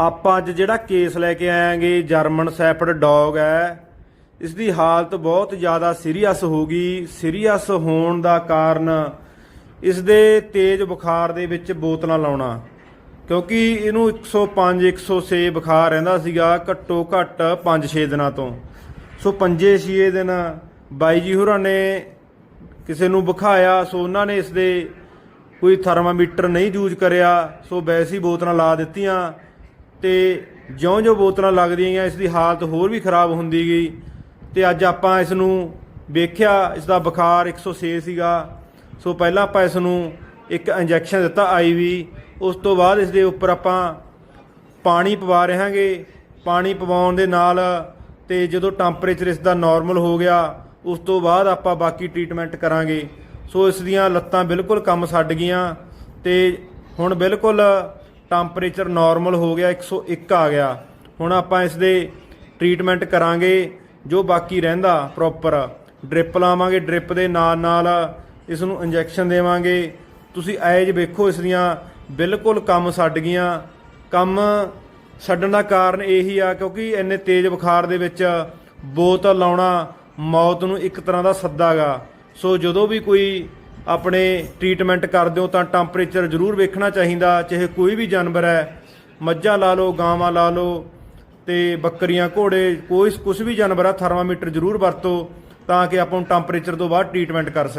ਆਪਾਂ ਅੱਜ ਜਿਹੜਾ ਕੇਸ ਲੈ ਕੇ ਆਏਾਂਗੇ ਜਰਮਨ ਸੈਫਰਡ ਡੌਗ ਹੈ ਇਸ ਦੀ ਹਾਲਤ ਬਹੁਤ ਜ਼ਿਆਦਾ ਸੀਰੀਅਸ ਹੋ ਗਈ। ਸੀਰੀਅਸ ਹੋਣ ਦਾ ਕਾਰਨ ਇਸ ਦੇ ਤੇਜ਼ ਬੁਖਾਰ ਦੇ ਵਿੱਚ ਬੋਤਲਾਂ ਲਾਉਣਾ, ਕਿਉਂਕਿ ਇਹਨੂੰ 105 106 ਬੁਖਾਰ ਰਹਿੰਦਾ ਸੀਗਾ, ਘੱਟੋ ਘੱਟ 5-6 ਦਿਨਾਂ ਤੋਂ। ਸੋ 5-6 ਦਿਨ ਬਾਈ ਜੀ ਹੋਰਾਂ ਨੇ ਕਿਸੇ ਨੂੰ ਬੁਖਾਇਆ ਸੋ ਉਹਨਾਂ ਨੇ ਇਸ ਦੇ ਕੋਈ ਥਰਮਾਮੀਟਰ ਨਹੀਂ ਯੂਜ਼ ਕਰਿਆ, ਸੋ ਵੈਸੇ ਹੀ ਬੋਤਲਾਂ ਲਾ ਦਿੱਤੀਆਂ। ਤੇ ਜਿਉਂ-ਜਿਉਂ ਬੋਤਲਾਂ ਲੱਗਦੀਆਂ ਗਈਆਂ ਇਸ ਦੀ ਹਾਲਤ ਹੋਰ ਵੀ ਖਰਾਬ ਹੁੰਦੀ ਗਈ। ਤੇ ਅੱਜ ਆਪਾਂ ਇਸ ਨੂੰ ਵੇਖਿਆ ਇਸ ਦਾ ਬੁਖਾਰ 106 ਸੀਗਾ। ਸੋ ਪਹਿਲਾਂ ਆਪਾਂ ਇਸ ਨੂੰ ਇੱਕ ਇੰਜੈਕਸ਼ਨ ਦਿੱਤਾ ਆਈਵੀ ਉਸ ਤੋਂ ਬਾਅਦ ਇਸ ਦੇ ਉੱਪਰ ਆਪਾਂ ਪਾਣੀ ਪਵਾ ਰਹਾਂਗੇ। ਪਾਣੀ ਪਵਾਉਣ ਦੇ ਨਾਲ ਤੇ ਜਦੋਂ ਟੈਂਪਰੇਚਰ ਇਸ ਦਾ ਨਾਰਮਲ ਹੋ ਗਿਆ, ਉਸ ਤੋਂ ਬਾਅਦ ਆਪਾਂ ਬਾਕੀ ਟ੍ਰੀਟਮੈਂਟ ਕਰਾਂਗੇ। ਸੋ ਇਸ ਦੀਆਂ ਲੱਤਾਂ ਬਿਲਕੁਲ ਕੰਮ ਛੱਡ ਗਈਆਂ ਤੇ ਹੁਣ ਬਿਲਕੁਲ ਟੈਂਪਰੇਚਰ ਨਾਰਮਲ ਹੋ ਗਿਆ 101 ਆ ਗਿਆ। ਹੁਣ ਆਪਾਂ ਇਸ ਦੇ ਟ੍ਰੀਟਮੈਂਟ ਕਰਾਂਗੇ, ਜੋ ਬਾਕੀ ਰਹਿੰਦਾ ਪ੍ਰੋਪਰ। ਡ੍ਰਿਪ ਲਾਵਾਂਗੇ, ਡ੍ਰਿਪ ਦੇ ਨਾਲ ਨਾਲ ਇਸ ਨੂੰ ਇੰਜੈਕਸ਼ਨ ਦੇਵਾਂਗੇ। ਤੁਸੀਂ ਐਜ ਵੇਖੋ, ਇਸ ਦੀਆਂ ਬਿਲਕੁਲ ਕੰਮ ਛੱਡ ਗਈਆਂ। ਕੰਮ ਛੱਡਣ ਦਾ ਕਾਰਨ ਇਹੀ ਆ, ਕਿਉਂਕਿ ਇੰਨੇ ਤੇਜ਼ ਬੁਖਾਰ ਦੇ ਵਿੱਚ ਬੋਤਲ ਲਾਉਣਾ ਮੌਤ ਨੂੰ ਇੱਕ ਤਰ੍ਹਾਂ ਦਾ ਸੱਦਾਗਾ ਸੋ ਜਦੋਂ ਵੀ ਕੋਈ ਆਪਣੇ ਟ੍ਰੀਟਮੈਂਟ ਕਰਦੇ ਹੋ ਤਾਂ ਟੈਂਪਰੇਚਰ ਜ਼ਰੂਰ ਵੇਖਣਾ ਚਾਹੀਦਾ, ਚਾਹੇ ਕੋਈ ਵੀ ਜਾਨਵਰ ਹੈ। ਮੱਝਾਂ ਲਾ ਲਓ, ਗਾਵਾਂ ਲਾ ਲਓ ਤੇ ਬੱਕਰੀਆਂ, ਘੋੜੇ, ਕੋਈ ਕੁਝ ਵੀ ਜਾਨਵਰ ਆ, ਥਰਮਾਮੀਟਰ ਜ਼ਰੂਰ ਵਰਤੋ ਤਾਂ ਕਿ ਆਪਾਂ ਨੂੰ ਟੈਂਪਰੇਚਰ ਤੋਂ ਬਾਅਦ ਟ੍ਰੀਟਮੈਂਟ ਕਰ ਸਕੀਏ।